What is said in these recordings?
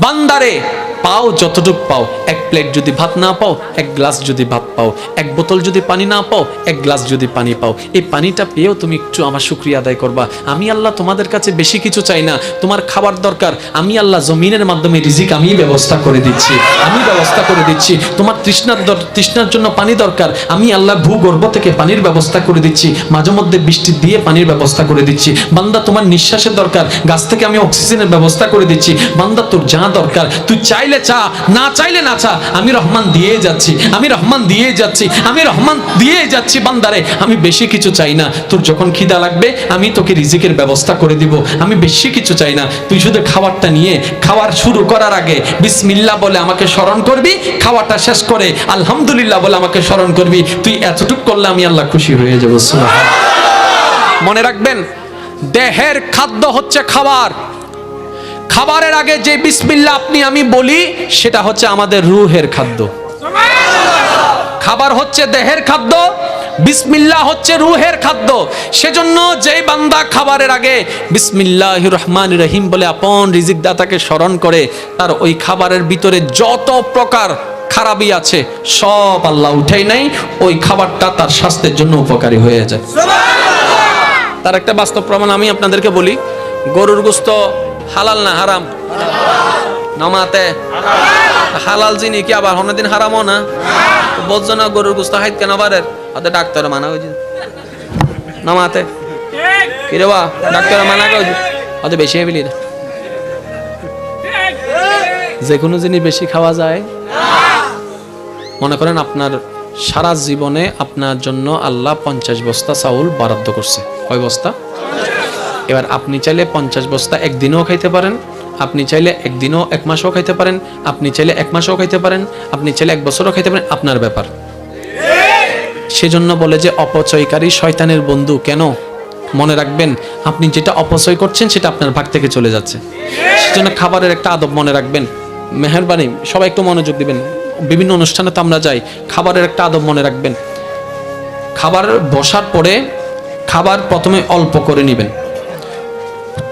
বান্দারে পাও, যতটুক পাও, এক প্লেট যদি ভাত না পাও, এক গ্লাস যদি ভাত পাও, এক বোতল যদি পানি না পাও, এক গ্লাস যদি পানি পাও। এই পানিটা পেয়েও তুমি একটু আমার শুক্রিয়া আদায় করবা। আমি আল্লাহ তোমাদের কাছে বেশি কিছু চাই না, তোমার খাবার দরকার। আমি আল্লাহ জমিনের মাধ্যমে রিজিক আমি ব্যবস্থা করে দিচ্ছি, আমি ব্যবস্থা করে দিচ্ছি। তোমার তৃষ্ণার তৃষ্ণার জন্য পানি দরকার। আমি আল্লাহ ভূগর্ভ থেকে পানির ব্যবস্থা করে দিচ্ছি, মাঝে মধ্যে বৃষ্টি দিয়ে পানির ব্যবস্থা করে দিচ্ছি। বান্দা, তোমার নিঃশ্বাসের দরকার। গাছ থেকে আমি অক্সিজেনের ব্যবস্থা করে দিচ্ছি। বান্দা, তোর যা দরকার, তুই চাইলে চা, না চাইলে না চা। আমি রহমান দিয়ে যাচ্ছি, আমি রহমান দিয়ে যাচ্ছি, আমি রহমান দিয়ে যাচ্ছি বান্দারে। আমি বেশি কিছু চাই না। তোর যখন খিদা লাগবে, আমি তোকে রিজিকের ব্যবস্থা করে দিব। আমি বেশি কিছু চাই না। তুই শুধু খাবারটা নিয়ে খাওয়ার শুরু করার আগে বিসমিল্লাহ বলে আমাকে স্মরণ করবি, খাওয়াটা শেষ করে আলহামদুলিল্লাহ বলে আমাকে স্মরণ করবি। তুই এতটুকু করলে আমি আল্লাহ খুশি হয়ে যাব। মনে রাখবেন, দেহের খাদ্য হচ্ছে খাবার। খাবারের আগে যে বিসমিল্লাহ আপনি আমি বলি সেটা হচ্ছে আমাদের রুহের খাদ্য। খাবার হচ্ছে দেহের খাদ্য বিসমিল্লাহ হচ্ছে রুহের খাদ্য। সেজন্য যেই বান্দা খাবারের আগে বিসমিল্লাহ রহমান রহিম বলে আপন রিজিক দাতাকে স্মরণ করে তার ওই খাবারের ভিতরে যত প্রকার খারাপই আছে সব আল্লাহ উঠাই নাই ওই খাবারটা তার স্বাস্থ্যের জন্য উপকারী হয়ে যায়। তার একটা বাস্তব প্রমাণ আমি আপনাদেরকে বলি গরুর গোস্ত হালাল না হারাম? নমাতে। হালাল জিনি কি আবার অন্যদিন হারামও না? বলছো না গরুর গোস্ত হাইত কেন বারের হাতে ডাক্তার মানা হয়েছে নামাতে। কি রে বা? ডাক্তার মানা করেছে হয়তো বেশি হেবিলি যে কোনো জিনিস বেশি খাওয়া যায়। মনে করেন আপনার সারা জীবনে আপনার জন্য আল্লাহ পঞ্চাশ বস্তা চাউল বরাদ্দ করছে। কয় বস্তা? এবার আপনি চাইলে পঞ্চাশ বস্তা একদিনও খাইতে পারেন, আপনি চাইলে একদিনও এক মাসও খাইতে পারেন, আপনি চাইলে এক মাসও খাইতে পারেন, আপনি চাইলে এক বছরও খাইতে পারেন, আপনার ব্যাপার। সেজন্য বলে যে অপচয়কারী শয়তানের বন্ধু কেন? মনে রাখবেন, আপনি যেটা অপচয় করছেন সেটা আপনার ভাগ থেকে চলে যাচ্ছে। সেজন্য খাবারের একটা আদব মনে রাখবেন। মেহরবানি, সবাই একটু মনোযোগ দিবেন। বিভিন্ন অনুষ্ঠানে তো আমরা যাই, খাবারের একটা আদব মনে রাখবেন। খাবার বসার পরে খাবার প্রথমে অল্প করে নেবেন।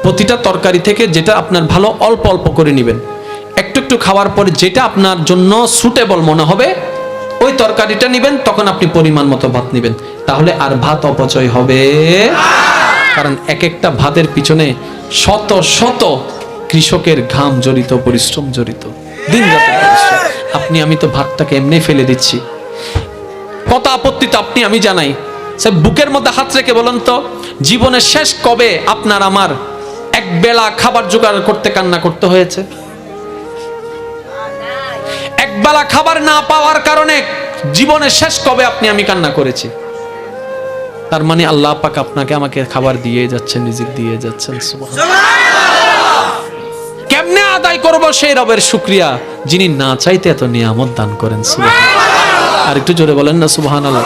প্রতিটা তরকারি থেকে যেটা আপনার ভালো অল্প অল্প করে নেবেন। একটু একটু খাওয়ার পরে যেটা আপনার জন্য সুটেবল মনে হবে, ওই তরকারিটা নেবেন, তখন আপনি পরিমাণ মতো ভাত নেবেন। তাহলে আর ভাত অপচয় হবে। কারণ এক একটা ভাতের পিছনে শত শত কৃষকের ঘাম জড়িত, পরিশ্রম জড়িত। দিন আপনি, আমি তো ভাতটাকে এমনি ফেলে দিচ্ছি। কত আপত্তি তো আপনি, আমি জানাই। সে বুকের মধ্যে হাত রেখে বলেন তো, জীবনের শেষ কবে আপনার আমার বেলা খাবার জোগাড় করতে কান্না করতে হয়েছে। এক বেলা খাবার না পাওয়ার কারণে জীবনের শেষ কবে আপনি আমি কান্না করেছি। তার মানে আল্লাহ পাক আপনাকে আমাকে খাবার দিয়ে যাচ্ছেন, রিজিক দিয়ে যাচ্ছেন কেমনে আদায় করব সেই রবের শুক্রিয়া? যিনি না চাইতে এত নিয়ামত দান করেন, সুবহানাল্লাহ। আর একটু জোরে বলেন না, সুবহানাল্লাহ।